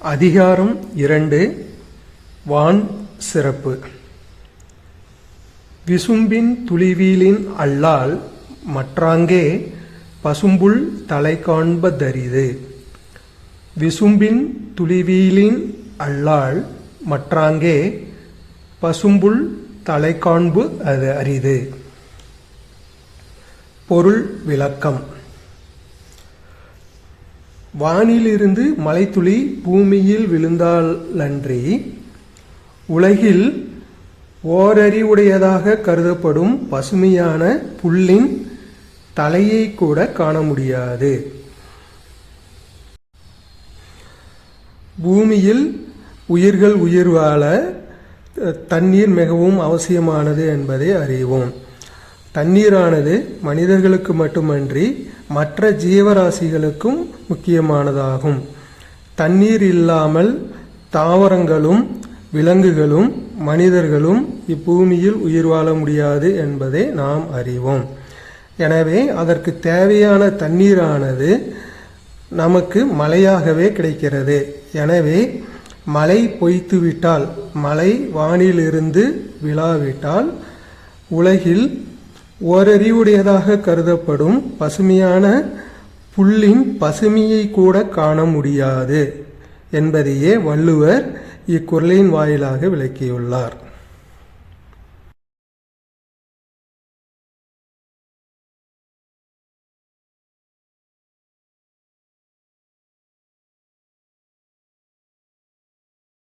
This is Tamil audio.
அதிகாரம் இரண்டு வான் சிறப்பு. விசும்பின் துளிவீலின் அல்லால் மற்றாங்கே பசும்புல் தலை காண்பதரிது. விசும்பின் துளிவீலின் அல்லால் மற்றாங்கே பசும்புல் தலை காண்பு அது அரிது. பொருள் விளக்கம். வானிலிருந்து மலைத்துளி பூமியில் விழுந்தாலன்றி உலகில் ஓரறிவுடையதாக கருதப்படும் பசுமையான புல்லின் தலையை கூட காண முடியாது. பூமியில் உயிர்கள் உயிர் வாழ தண்ணீர் மிகவும் அவசியமானது என்பதை அறிவோம். தண்ணீரானது மனிதர்களுக்கு மட்டுமன்றி மற்ற ஜீவராசிகளுக்கும் முக்கியமானதாகும். தண்ணீர் இல்லாமல் தாவரங்களும் விலங்குகளும் மனிதர்களும் இப்பூமியில் உயிர் வாழ முடியாது என்பதை நாம் அறிவோம். எனவே அதற்கு தேவையான தண்ணீரானது நமக்கு மழையாகவே கிடைக்கிறது. எனவே மழை பொய்த்துவிட்டால் மழை வானிலிருந்து விழாவிட்டால் உலகில் ஓரறிவுடையதாக கருதப்படும் பசுமையான புல்லின் பசுமையை கூட காண முடியாது என்பதையே வள்ளுவர் இக்குறளின் வாயிலாக விளக்கியுள்ளார்.